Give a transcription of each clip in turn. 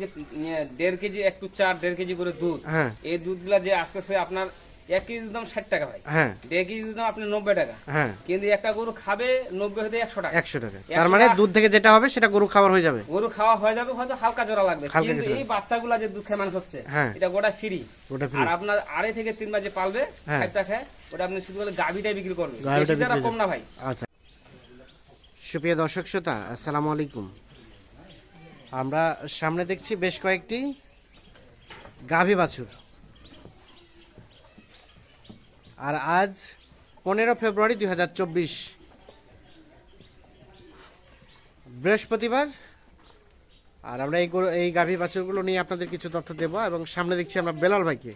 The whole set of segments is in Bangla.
যে ইয়ে, দেড় কেজি একটু চার দেড় কেজি করে দুধ হ্যাঁ। এই দুধগুলা যে আস্তে আস্তে আপনার এক কেজি দাম ষাট টাকা ভাই। হ্যাঁ। দেড় কেজি দাম আপনি নব্বই টাকা। হ্যাঁ। কিন্তু একটা গরু খাবে নব্বই হতে একশো টাকা। একশো টাকা। তার মানে দুধ থেকে যেটা হবে সেটা গরু খাবার হয়ে যাবে। গরু খাওয়া হয়ে যাবে হয়তো হালকা জোড়া লাগবে। কিন্তু এই বাচ্চাগুলা যে দুধ খেয়ে মানুষ হচ্ছে। এটা গোটা ফ্রি আর আপনার আড়াই থেকে তিন বাজে পালবে। খাইটা খায় ওটা আপনি শুধু গাভিটাই বিক্রি করবে গাভীটা বেশি যারা কম না ভাই। আচ্ছা। সুপ্রিয় দর্শক শ্রোতা আসসালামু আলাইকুম। আমরা সামনে দেখছি বেশ কয়েকটি গাভী বাছুর। আর আজ পনেরো ফেব্রুয়ারি দুই হাজার চব্বিশ। বৃহস্পতিবার। আর আমরা এই এই গাভী বাছুরগুলো নিয়ে আপনাদের কিছু তথ্য দেবো এবং সামনে দেখছি আমরা বেলাল ভাইকে,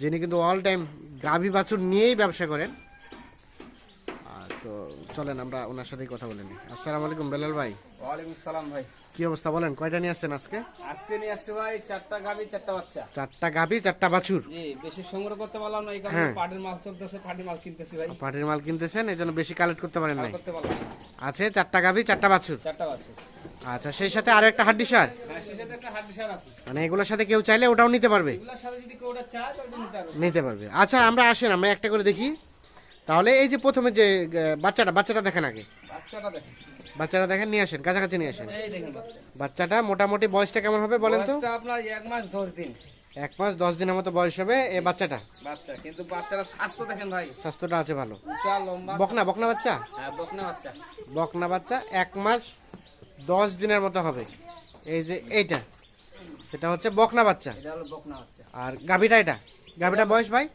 যিনি কিন্তু অল টাইম গাভী বাছুর নিয়েই ব্যবসা করেন। চলেন আমরা ওনার সাথেই কথা বলে নিই। আসসালামু আলাইকুম বেলাল ভাই। ওয়ালাইকুম সালাম ভাই। কি অবস্থা বলেন কয়টা নিয়ে আসছেন আজকে? আজকে নিয়ে আসছে ভাই চারটা গাভি চারটা বাচ্চা। চারটা গাভী চারটা বাছুর? জি বেশি সংগ্রহ করতে পারলাম না এই কারণে হ্যাঁ। পাটির মাল চলতেছে পাটির মাল কিনতেছি ভাই। পাটির মাল কিনতেছেন এই জন্য বেশি কালেক্ট করতে পারেন নাই। করতে পারলাম না। আছে চারটা গাভী চারটা বাছুর? চারটা বাচ্চা আচ্ছা সেই সাথে আরও একটা হাড্ডি সার? হ্যাঁ মানে এগুলোর সাথে কেউ চাইলে ওটাও নিতে পারবে? এগুলোর সাথে যদি কেউ ওটা চায় তাহলে নিতে পারবে। নিতে পারবে। আচ্ছা আমরা আসেন আমরা একটা করে দেখি। তাহলে এই যে প্রথমে যে বাচ্চাটা বাচ্চাটা দেখেন আগে। বাচ্চাটা দেখেন। বাচ্চাটা দেখেন নিয়ে আসেন কাছাকাছি নিয়ে আসেন। বাচ্চাটা মোটামুটি বয়সটা কেমন হবে বলেন তো? আপনার এক মাস দশ দিন। এক মাস দশ দিনের মতো বয়স হবে এই বাচ্চাটা। বাচ্চা কিন্তু বাচ্চারা স্বাস্থ্য দেখেন ভাই। স্বাস্থ্যটা আছে ভালো। বকনা বকনা বাচ্চা? হ্যাঁ বকনা বাচ্চা। বকনা বাচ্চা এক মাস দশ দিনের মতো হবে। এই যে এইটা সেটা হচ্ছে বকনা বাচ্চা। আর গাভীটা এটা? গাভীটা বয়স ভাই?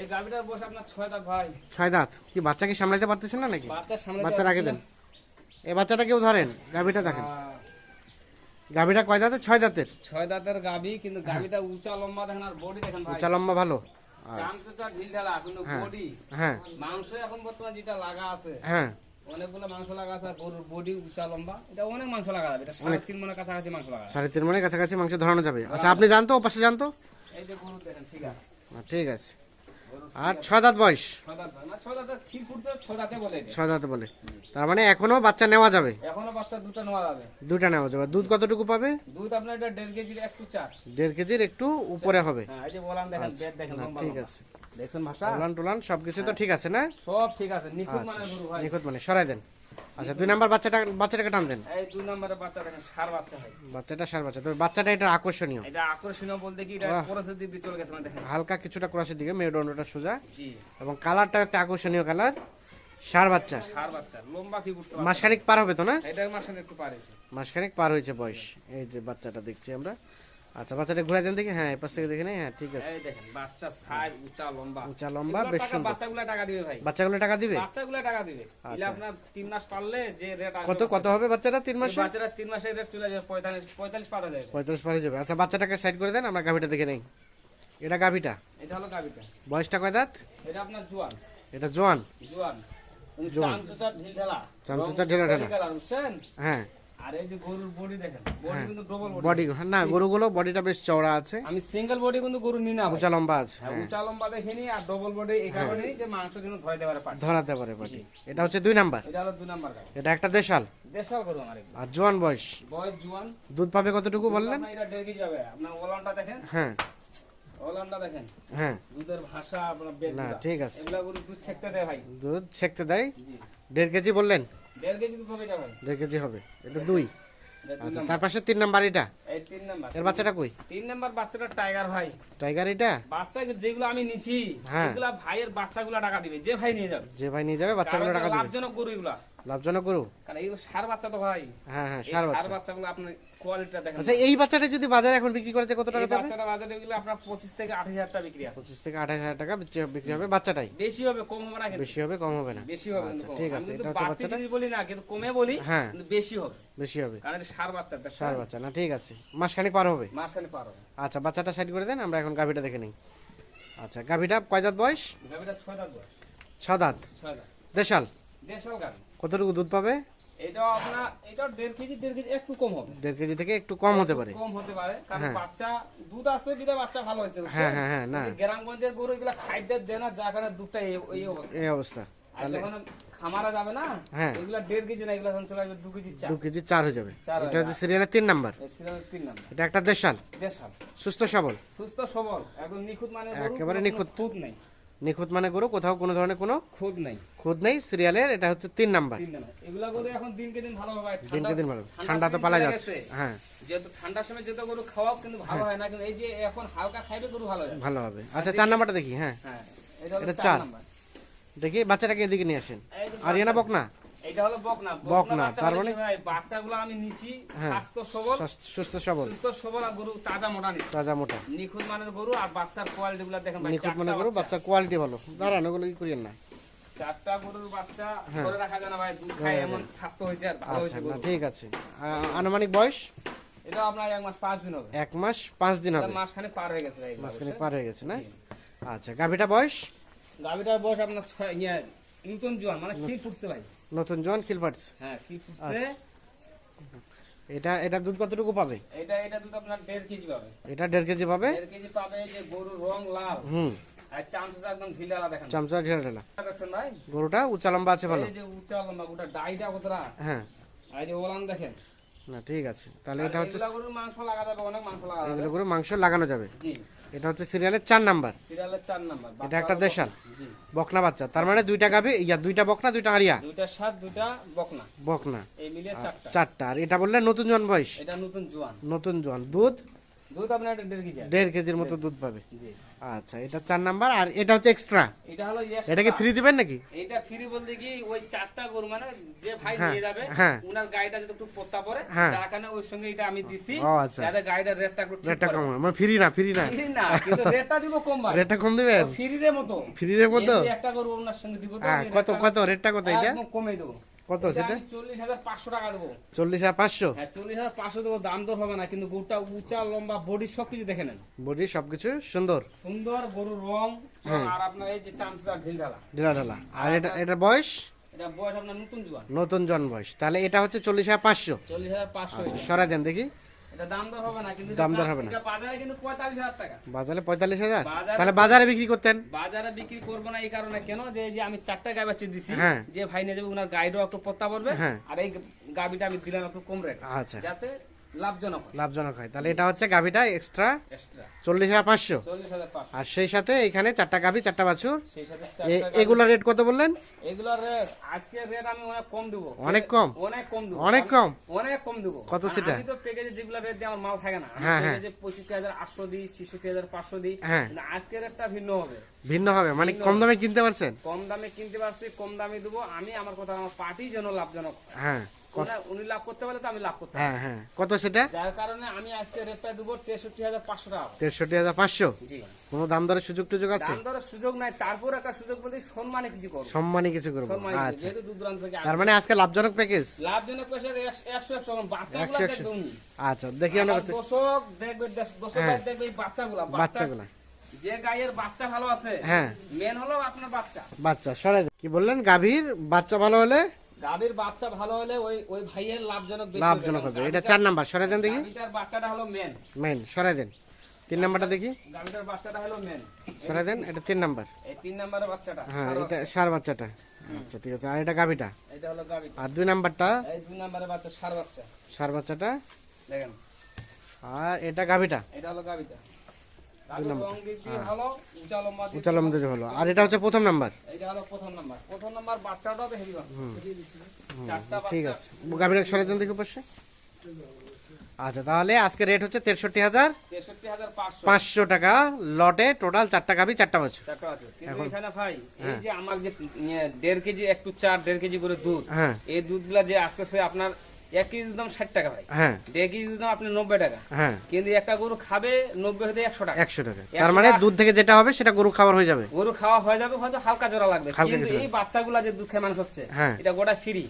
এই বয়স আপনার ছয় দাঁত ভাই। ছয় দাঁত। কি বাচ্চা কি সামলাইতে পারতেছেন না নাকি? বাচ্চার আগে দেন। এই বাচ্চাটা কেউ ধরেন? দেখেন। গাভীটা কয় দাঁতের? ছয় দাঁতের? ছয় দাঁতের কিন্তু উঁচা লম্বা দেখেন আর বডি দেখেন ভাই। উঁচা লম্বা ভালো। চামচা ঢিল ঢালা কিন্তু বডি। হ্যাঁ। মাংস এখন বর্তমানে যেটা লাগা আছে হ্যাঁ। অনেকগুলো মাংস লাগা আছে গরুর বডি উঁচা লম্বা। এটা অনেক মাংস লাগা যাবে। এটা সাড়ে তিন মনের কাছাকাছি মাংস লাগা সাড়ে তিন মানে কাছাকাছি মাংস ধরানো যাবে। আচ্ছা আপনি জানতো ও পাশে জানতো? এই যে গরু দেখেন ঠিক আছে। ঠিক আছে। আর ছয় দাঁত বয়স? ছয় দাঁত বলে তার মানে এখনও বাচ্চা নেওয়া যাবে? এখনও বাচ্চা দুটো নেওয়া যাবে। দুটা নেওয়া যাবে। দুধ কতটুকু পাবে? দুধ আপনার এটা দেড় কেজির একটু চার। দেড় কেজির একটু উপরে হবে। হ্যাঁ লম্বা ঠিক আছে। দেখছেন ভাষা? টোলান টোলান সবকিছু তো ঠিক আছে না? সব ঠিক আছে। নিখুঁত মানে নিখুঁত মানে। সরাই দেন। আচ্ছা দুই নাম্বার বাচ্চাটা বাচ্চাটাকে দেন। এই দুই নম্বরের সার বাচ্চা হয়। বাচ্চাটা সার বাচ্চা। তবে বাচ্চাটা এটা আকর্ষণীয়। এটা আকর্ষণীয় বলতে কি এটা দিক চলে গেছে মানে দেখেন। হালকা কিছুটা ক্রসের দিকে মেরুদণ্ডটা সোজা। জি। এবং কালারটা একটা আকর্ষণীয় কালার। সার বাচ্চা। সার বাচ্চা লম্বা কি পারে মাসখানিক পার হবে তো না? এটার মাসে একটু পারেছে মাসখানিক পার হয়েছে বয়স। এই যে বাচ্চাটা দেখছি আমরা। আচ্ছা বাচ্চাটা ঘুরে দেন দেখি। হ্যাঁ এই পাশ থেকে দেখে নেই? হ্যাঁ ঠিক আছে। এই দেখেন বাচ্চা সাইজ উঁচা লম্বা। উঁচা লম্বা বেশ সুন্দর। বাচ্চাগুলো টাকা দিবে ভাই। বাচ্চাগুলো টাকা দিবে? বাচ্চাগুলো টাকা দিবে। এলে আপনার তিন মাস পারলে যে রেট কত কত হবে বাচ্চাটা তিন মাসে? বাচ্চারা তিন মাসের রেট চলে যাবে পঁয়তাল্লিশ পঁয়তাল্লিশ পার হয়ে যাবে। পঁয়তাল্লিশ পার হয়ে যাবে। আচ্ছা বাচ্চাটাকে সাইড করে দেন আমরা গাভিটা দেখে নেই। এটা গাভিটা? এটা হলো গাবিটা বয়সটা কয় দাঁত? এটা আপনার জোয়ান। এটা জোয়ান? জোয়ান। জোয়ান। চামচা ঢিল ঢালা চামচুচা ঢিলা ঢালা। হ্যাঁ। আর এই যে গরুর বডি দেখেন বডি কিন্তু ডবল বডি বডি না গরুগুলো বডিটা বেশ চওড়া আছে। আমি সিঙ্গেল বডি কিন্তু গরু না উঁচা লম্বা আছে হ্যাঁ, হ্যাঁ। উঁচা লম্বা দেখিনি আর ডবল বডি এই কারণেই যে মাংস যেন ধরাতে পারে এটা হচ্ছে দুই নাম্বার। এটা হলো দুই নাম্বার এটা একটা দেশাল। দেশাল গরু আমার আর জোয়ান বয়স? বয়স জুয়ান। দুধ পাবে কতটুকু বললেন? আপনার এটা দেড় কেজি যাবে আপনার ওলানটা দেখেন। হ্যাঁ। ওলানটা দেখেন। হ্যাঁ। দুধের ভাষা আপনার না ঠিক আছে। এগুলা গরু দুধ ছেকতে দেয় ভাই। দুধ ছেকতে দেয়? দেড় কেজি বললেন? দেড় কেজি দুধ হবে এটা দেড় কেজি হবে। এটা দুই। আচ্ছা তার পাশে তিন নাম্বার এটা? এই তিন নাম্বার। এর বাচ্চাটা কই? তিন নাম্বার বাচ্চাটা টাইগার ভাই। টাইগার এটা? বাচ্চা যেগুলো আমি নিছি হ্যাঁ। এগুলা ভাইয়ের বাচ্চাগুলা টাকা দিবে। যে ভাই নিয়ে যাবে। যে ভাই নিয়ে যাবে বাচ্চাগুলো টাকা দিবে। লাভজনক গরু এগুলা। লাভজনক গরু? কারণ এগুলো সার বাচ্চা তো ভাই। হ্যাঁ হ্যাঁ সার সার বাচ্চাগুলো আপনার কোয়ালিটিটা দেখেন। আচ্ছা এই বাচ্চাটা যদি বাজারে এখন বিক্রি করা যায় কত টাকা যাবে? বাচ্চাটা বাজারে আপনার পঁচিশ থেকে আঠাশ হাজার টাকা বিক্রি আছে। পঁচিশ থেকে আঠাশ হাজার টাকা বিক্রি- হবে বাচ্চাটাই। বেশি হবে কম হবে না বেশি হবে কম হবে না। বেশি হবে আচ্ছা, ঠিক আছে, এটা হচ্ছে বাচ্চাটা? বলি না কিন্তু কমে বলি হ্যাঁ। কিন্তু বেশি হবে। বেশি হবে। কারণ সার বাচ্চা সার। বাচ্চা না ঠিক আছে। মাসখানিক পার হবে? মাঝখানে পার হবে। আচ্ছা বাচ্চাটা সাইড করে দেন আমরা এখন গাভিটা দেখে নিই। আচ্ছা গাভিটা কয় দাঁত বয়স? গাভিটা ছয় দাঁত বয়স। ছয় দাঁত। দেশাল? দেশাল গাভি। কতটুকু দুধ পাবে? এটাও আপনার এটাও দেড় কেজি দেড় কেজি একটু কম হবে। দেড় কেজি থেকে একটু কম হতে পারে। কম হতে পারে কারণ হ্যাঁ। বাচ্চা দুধ আসতে বিধায় বাচ্চা ভালো হয়েছে হ্যাঁ হ্যাঁ হ্যাঁ না। গ্রামগঞ্জের গরু এগুলা খাদ্য দেয় না যা কারণে দুধটা এই অবস্থা। এই অবস্থা। যখন খামারা যাবে না হ্যাঁ। এগুলা দেড় কেজি না এগুলা চলে আসবে দু কেজি চা দু কেজি চার হয়ে যাবে। এটা হচ্ছে সিরিয়ালের তিন নাম্বার। সিরিয়ালের তিন নাম্বার। এটা একটা দেশাল। দেড়শাল সুস্থ সবল। সুস্থ সবল। একদম নিখুঁত মানে একেবারে নিখুঁত। খুঁত নেই। নিখুঁত মানে গরু কোথাও কোনো ধরনের কোনো নেই। খুদ নেই। সিরিয়ালের এটা হচ্ছে তিন নাম্বার। এগুলা গরু এখন দিনকে দিন ভালো হবে দিনকে দিন ভালো ঠান্ডা তো পালা যাচ্ছে। হ্যাঁ। যেহেতু ঠান্ডার সময় যেহেতু গরু খাওয়াও কিন্তু ভালো হয়। না কিন্তু এই যে এখন হালকা খাইবে গরু ভালো হয়। ভালো হবে। আচ্ছা চার নাম্বারটা দেখি হ্যাঁ। হ্যাঁ এটা চার চার। নাম্বার। দেখি বাচ্চাটাকে এদিকে নিয়ে আসেন। আরিয়ানা বাচ্চা- বকনা? এটা হলো বকনা। বকনা, তার মানে- বাচ্চাগুলো আমি নিচ্ছি হ্যাঁ। স্বাস্থ্য সবল। সুস্থ- সুস্থ সবল। সুস্থ সবল আর গরু তাজা মোটা নিচ্ছি তাজা মোটা। নিখুঁত মানের গরু আর বাচ্চার কোয়ালিটি দেখেন ভাই নিখুঁত চারটা গরু বাচ্চার কোয়ালিটি ভালো। দাঁড়ান ওগুলো কি করিয়েন না? চারটা গরুর বাচ্চা হ্যাঁ। ধরে রাখা যায় না ভাই দুধ খায় এমন স্বাস্থ্য হয়েছে আর ভালো আচ্ছা হয়েছে ঠিক আছে। আনুমানিক বয়স? এটা আপনার এক মাস পাঁচ দিন হবে। এক মাস পাঁচ দিন এটা হবে। মাসখানে পার হয়ে গেছে পার হয়ে গেছে না? আচ্ছা গাভিটা বয়স? গাভিটার বয়স আপনার ছয় ইয়ে নতুন জোয়ান মানে খিল ফুটছে ভাই। নতুন জন খিলপাট হ্যাঁ খিল ফুটছে। আচ্ছা। এটা এটা দুধ কতটুকু পাবে? এটা এটা দুধ আপনার কেজি পাবে। এটা কেজি পাবে? কেজি পাবে যে গরুর রং লাল। হুম। আর চামচা একদম ঢিলালা দেখেন। চামচা ঢেলা ঢেলা দেখছেন ভাই? গরুটা উঁচা লম্বা আছে ভালো। এই যে উঁচা লম্বা গোটা ডাইটা কতটা হ্যাঁ। আর যে ওলান দেখেন। না ঠিক আছে। তাহলে এটা হচ্ছে গরুর মাংস লাগা যাবে অনেক মাংস লাগা যাবে। এগুলো মাংস লাগানো যাবে। জি। এটা হচ্ছে সিরিয়ালের চার নাম্বার। সিরিয়ালের চার নাম্বার এটা একটা দেশাল। বকনা বাচ্চা। তার মানে দুইটা গাভি ইয়া দুইটা বকনা দুইটা আড়িয়া দুইটা সাত দুইটা বকনা। বকনা। এই মিলে চারটা। চারটা। আর এটা বললে নতুন জোয়ান বয়স? এটা নতুন জোয়ান। নতুন জোয়ান। দুধ? দুধ আপনার দেড় কেজি দেড় কেজির মতো দুধ পাবে। জি। আচ্ছা এটা চার নাম্বার আর এটা হচ্ছে এক্সট্রা এটা হলো। এটা কি ফ্রি দিবেন নাকি? এটা ফ্রি বলতে কি ওই চারটা গরু মানে যে ভাই হ্যাঁ, নিয়ে যাবে হ্যাঁ। উনার গাড়িটা যদি একটু পোতা পড়ে হ্যাঁ। যার কারণে ওই সঙ্গে এটা আমি দিছি আচ্ছা। যাতে গাড়িটার রেটটা একটু রেটটা কম মানে ফ্রি না ফ্রি না। ফ্রি না কিন্তু রেটটা দিব কম ভাই। রেটটা কম দিবেন? ফ্রির মতো। ফ্রি ফ্রির মতো একটা গরু ওনার সঙ্গে দিব তো হ্যাঁ কত কত রেটটা কত এটা? কমে দেবো। কত সেটা? চল্লিশ হাজার পাঁচশো টাকা দেবো। চল্লিশ হাজার পাঁচশো? হ্যাঁ চল্লিশ হাজার পাঁচশো দেবো দাম দর হবে না কিন্তু গরুটা উঁচা লম্বা বডি সবকিছু দেখে নেন। বডি সবকিছু সুন্দর। সুন্দর গরুর রং। আর আপনার এই যে চামচা ঢিল ঢালা ঢিলা ঢালা আর এটা এটা বয়স? এটা বয়স আপনার নতুন জোয়ান। নতুন জন বয়স। তাহলে এটা হচ্ছে চল্লিশ হাজার পাঁচশো। চল্লিশ হাজার পাঁচশো আচ্ছা সরাই দেন দেখি। হবে না বাজারে কিন্তু পঁয়তাল্লিশ হাজার টাকা। বাজারে পঁয়তাল্লিশ হাজার? তাহলে বাজারে বিক্রি করতেন? বাজারে বিক্রি করব না এই কারণে। কেন? যে যে আমি চারটা গাই বাচ্চা দিছি হ্যাঁ। যে ভাই নিয়ে যাবে ওনার গাইডও একটু পত্তা পড়বে হ্যাঁ। আর এই গাবিটা আমি দিলাম একটু কম রেট। আচ্ছা। যাতে লাভজনক লাভজনক হয়। তাহলে এটা হচ্ছে গাভিটা এক্সট্রা চল্লিশ হাজার পাঁচশো। আর সেই সাথে এখানে চারটা গাভি চারটা বাছুর। এগুলা রেট কত বললেন? এগুলোর আজকে রেট আমি অনেক কম দেবো। অনেক কম? অনেক কম দেবো। অনেক কম? অনেক কম দেবো। কত সেটা? আমি তো প্যাকেজে যেগুলো রেট দিয়ে আমার মাল থাকে না। হ্যাঁ, হ্যাঁ। পঁয়ষট্টি হাজার আটশো দিই ছেষট্টি হাজার পাঁচশো দিই। হ্যাঁ। আজকের রেটটা ভিন্ন হবে। ভিন্ন হবে? মানে কম দামে কিনতে পারছেন? কম দামে কিনতে পারছি কম দামে দেবো। আমি আমার কথা আমার পার্টি যেন লাভজনক হয়। হ্যাঁ ওনা- উনি লাভ করতে পারলে তো আমি লাভ করতে হ্যাঁ হ্যাঁ। কত সেটা? যার কারণে আমি আজকে রেটটা দেবো তেষট্টি হাজার পাঁচশো টাকা তেষট্টি হাজার পাঁচশো? জি। কোনো দাম দরের সুযোগ টুযোগ আছে? দাম দরের সুযোগ নাই তারপর একটা সুযোগ বলতে সম্মানে কিছু করব। সম্মানী কিছু করব। আচ্ছা। যেহেতু দূর দূরান্ত থেকে তার মানে আজকে লাভজনক প্যাকেজ লাভজনক পয়সা একশো একশো বাচ্চাগুলো একশো, একশো। দেখবে উনি আচ্ছা দেখি আমরা দর্শক দেখবে দর্শক হ্যাঁ। দেখবে এই বাচ্চাগুলা। বাচ্চা বাচ্চাগুলা। যে গায়ের বাচ্চা ভালো আছে হ্যাঁ। মেন হলো আপনার বাচ্চা। বাচ্চা কি বললেন? গাভীর বাচ্চা ভালো হলে গাভীর বাচ্চা ভালো হলে ওই ওই ভাইয়ের লাভজনক বেশি লাভজনক হবে। এটা চার নাম্বার সরাই দেন দেখি। গাভীটার বাচ্চাটা হলো মেন মেন সরাই দেন। তিন নাম্বারটা দেখি। গাভীটার বাচ্চাটা হলো মেন সরাই দেন এটা তিন নাম্বার। এই তিন নাম্বারের বাচ্চাটা হ্যাঁ এটা সার বাচ্চাটা। আচ্ছা ঠিক আছে। আর এটা গাভীটা? এটা হলো গাভীটা। আর দুই নাম্বারটা? এই দুই নাম্বারের বাচ্চা সার বাচ্চা। সার বাচ্চাটা? দেখেন। আর এটা গাভীটা? এটা হলো গাভীটা। উঁচা লম্বা দিক হলো আর এটা হচ্ছে প্রথম নাম্বার। এটা হলো প্রথম নাম্বার। প্রথম নাম্বার বাচ্চাটাও তো হেভি চারটা ঠিক আছে। দেখি পাশে আচ্ছা তাহলে আজকে রেট হচ্ছে তেষট্টি হাজার পাঁচশো। টাকা। লটে টোটাল চারটা গাভী চারটা বাছুর। এখানে ভাই এই যে আমার যে ইয়ে, দেড় কেজি একটু চার দেড় কেজি করে দুধ হ্যাঁ। এই দুধগুলা যে আসতেছে আপনার এক কেজি দাম ষাট টাকা ভাই। হ্যাঁ। দেড় কেজি দাম আপনি নব্বই টাকা। হ্যাঁ। কিন্তু একটা গরু খাবে নব্বই হতে একশো টাকা। একশো টাকা। তার মানে দুধ থেকে যেটা হবে সেটা গরু খাবার হয়ে যাবে। গরু খাওয়া হয়ে যাবে হয়তো হালকা জোড়া লাগবে। কিন্তু এই বাচ্চাগুলা যে দুধ খেয়ে মানুষ হচ্ছে হ্যাঁ। এটা গোটা ফ্রি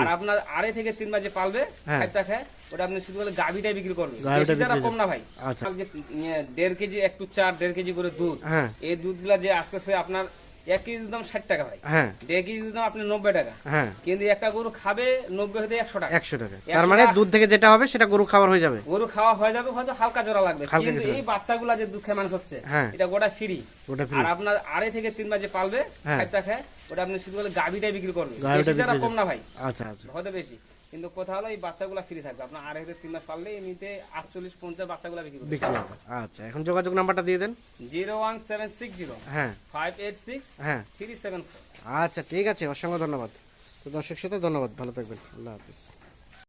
আর আপনার আড়াই থেকে তিন মাস পালবে হ্যাঁ। খাইতে খায় ওটা আপনি শুধু বলে গাভিটাই বিক্রি করবে যারা কম না ভাই। আচ্ছা। যে দেড় কেজি একটু চার দেড় কেজি করে দুধ। হ্যাঁ। এই দুধগুলা যে আস্তে আস্তে আপনার এক কেজির দাম ষাট টাকা ভাই। হ্যাঁ। দেড় কেজির দাম আপনি নব্বই টাকা। হ্যাঁ। কিন্তু একটা গরু খাবে নব্বই হতে একশো টাকা। একশো টাকা। তার মানে দুধ থেকে যেটা হবে সেটা গরু খাবার হয়ে যাবে। গরু খাওয়া হয়ে যাবে হয়তো হালকা জোড়া লাগবে। কিন্তু এই বাচ্চাগুলা যে দুধ খেয়ে মানুষ হচ্ছে হ্যাঁ। এটা গোটা ফ্রি আর আপনার আড়াই থেকে তিন যে পালবে ওটা আপনি শুধু গাভিটাই বিক্রি করবে যারা কম না ভাই। আচ্ছা আচ্ছা। হয়তো বেশি। কিন্তু কথা হলো এই বাচ্চাগুলা ফ্রি থাকবে। আপনার আড়াই থেকে তিন মাস পারলে এমনিতে আটচল্লিশ পঞ্চাশ বাচ্চাগুলা বিক্রি করবে বিক্রি হবে আচ্ছা এখন যোগাযোগ নাম্বারটা দিয়ে দেন। Zero one seven six zero হ্যাঁ। ফাইভ এইট সিক্স হ্যাঁ। Three seven four. আচ্ছা ঠিক আছে অসংখ্য ধন্যবাদ। তো দর্শক সাথে ধন্যবাদ ভালো থাকবেন। আল্লাহ হাফিজ।